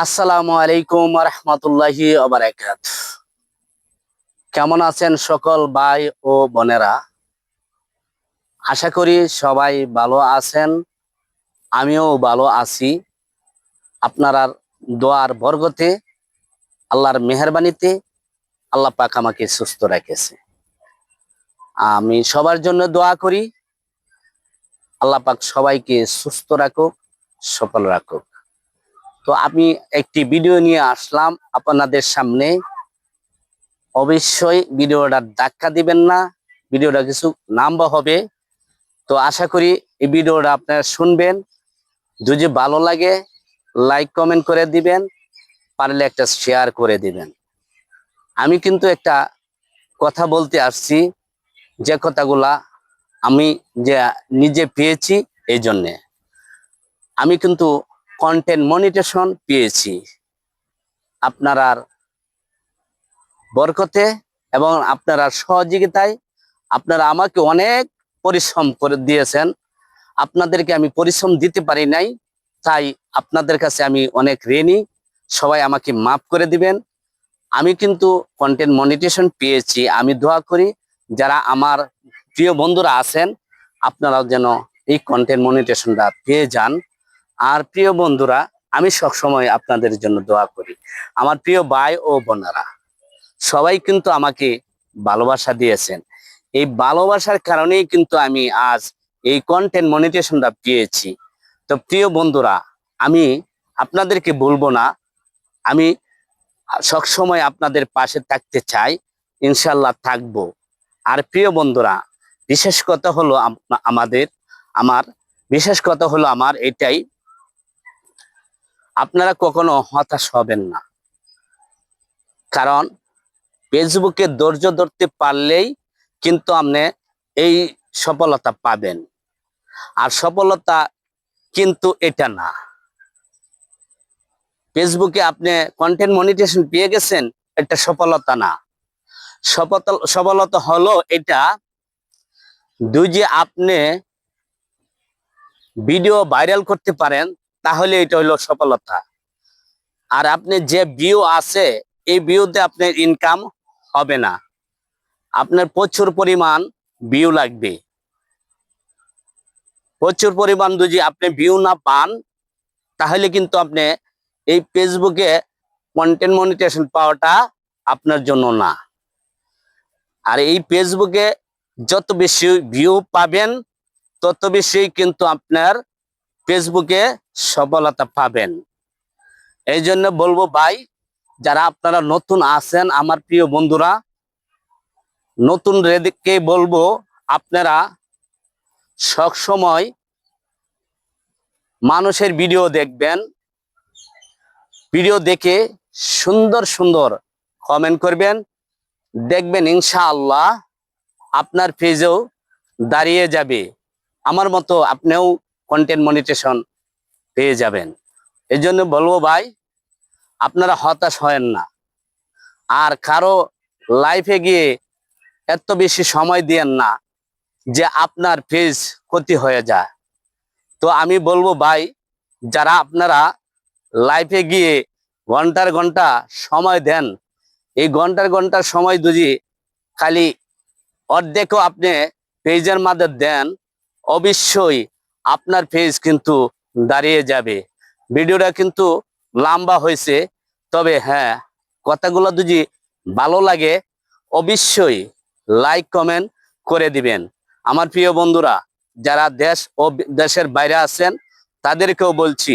আসসালামু আলাইকুম রহমতুল্লাহি ওবারাকাত। কেমন আছেন সকল ভাই ও বোনেরা? আশা করি সবাই ভালো আছেন, আমিও ভালো আছি। আপনার দোয়ার বর্গতে আল্লাহর মেহরবানিতে আল্লাহ পাক আমাকে সুস্থ রেখেছে। আমি সবার জন্য দোয়া করি। আল্লাহ পাক সবাইকে সুস্থ রাখুক, সফল রাখুক। তো আমি একটি ভিডিও নিয়ে আসলাম আপনাদের সামনে। অবশ্যই ভিডিওটা ধাক্কা দিবেন না, ভিডিওটা কিছু নাম্বা হবে। তো আশা করি এই ভিডিওটা আপনারা শুনবেন। যদি ভালো লাগে, লাইক, কমেন্ট করে দিবেন, পারলে একটা শেয়ার করে দিবেন। আমি কিন্তু একটা কথা বলতে আসছি, যে কথাগুলা আমি যে নিজে পেয়েছি, এই জন্যে। আমি কিন্তু কন্টেন্ট মনিটেশন পেয়েছি। আপনার বরকতে এবং আপনারা সহযোগিতায় আপনারা আমাকে অনেক পরিশ্রম করে দিয়েছেন। আপনাদেরকে আমি পরিশ্রম দিতে পারি নাই, তাই আপনাদের কাছে আমি অনেক ঋণী। সবাই আমাকে মাফ করে দিবেন। আমি কিন্তু কন্টেন্ট মনিটেশন পেয়েছি। আমি দোয়া করি যারা আমার প্রিয় বন্ধুরা আছেন, আপনারাও যেন এই কন্টেন্ট মনিটেশনটা পেয়ে যান। আর প্রিয় বন্ধুরা, আমি সবসময় আপনাদের জন্য দোয়া করি। আমার প্রিয় ভাই ও বোনেরা, সবাই কিন্তু আমাকে ভালোবাসা দিয়েছেন। এই ভালোবাসার কারণেই কিন্তু আমি আজ এই কন্টেন্ট মনিটেশনটা পেয়েছি। তো প্রিয় বন্ধুরা, আমি আপনাদেরকে বলব না, আমি সবসময় আপনাদের পাশে থাকতে চাই ইনশাল্লাহ থাকব। আর প্রিয় বন্ধুরা, বিশেষ কথা হলো আমাদের, আমার, বিশেষ কথা হলো আমার এটাই আপনারা কখনো হতাশ হবেন না। কারণ ফেসবুকে ধৈর্য ধরতে পারলেই কিন্তু আপনি এই সফলতা পাবেন। আর সফলতা কিন্তু এটা না। ফেসবুকে আপনি কন্টেন্ট মনিটেশন পেয়ে গেছেন, এটা সফলতা না। সফলতা সফলতা হলো এটা দুই যে আপনি ভিডিও ভাইরাল করতে পারেন তাহলে এটা হলো সফলতা। আর আপনি যে ভিউ আছে, এই ভিউতে আপনার ইনকাম হবে না। আপনার প্রচুর পরিমাণ ভিউ লাগবে। প্রচুর পরিমাণ যদি আপনি ভিউ না পান, তাহলে কিন্তু আপনি এই ফেসবুকে কন্টেন্ট মনিটেশন পাওয়াটা আপনার জন্য না। আর এই ফেসবুকে যত বেশি ভিউ পাবেন, তত বেশি কিন্তু আপনার ফেসবুকে সফলতা পাবেন। এই জন্য বলব ভাই, যারা আপনারা নতুন আছেন, আমার প্রিয় বন্ধুরা, নতুন রেদিককে বলব, আপনারা সব সময় মানুষের ভিডিও দেখবেন। ভিডিও দেখে সুন্দর সুন্দর কমেন্ট করবেন। দেখবেন ইনশাআল্লাহ আপনার পেজেও দাঁড়িয়ে যাবে। আমার মতো আপনিও কন্টেন্ট মনিটেশন পেয়ে যাবেন। এই জন্য বলব ভাই, আপনারা হতাশ হয়েন না। আর কারও লাইফে গিয়ে এত বেশি সময় দিয়েন না যে আপনার পেজ ক্ষতি হয়ে যায়। তো আমি বলব ভাই, যারা আপনারা লাইফে গিয়ে ঘণ্টার ঘণ্টা সময় দেন, এই ঘণ্টার ঘণ্টার সময় যদি খালি অর্ধেকও আপনি পেজের মাঝে দেন, অবশ্যই আপনার ফেজ কিন্তু দাঁড়িয়ে যাবে। ভিডিওটা কিন্তু লম্বা হয়েছে, তবে হ্যাঁ কথাগুলো যদি ভালো লাগে, অবশ্যই লাইক কমেন্ট করে দিবেন। আমার প্রিয় বন্ধুরা, যারা দেশ ও দেশের বাইরে আছেন, তাদেরকেও বলছি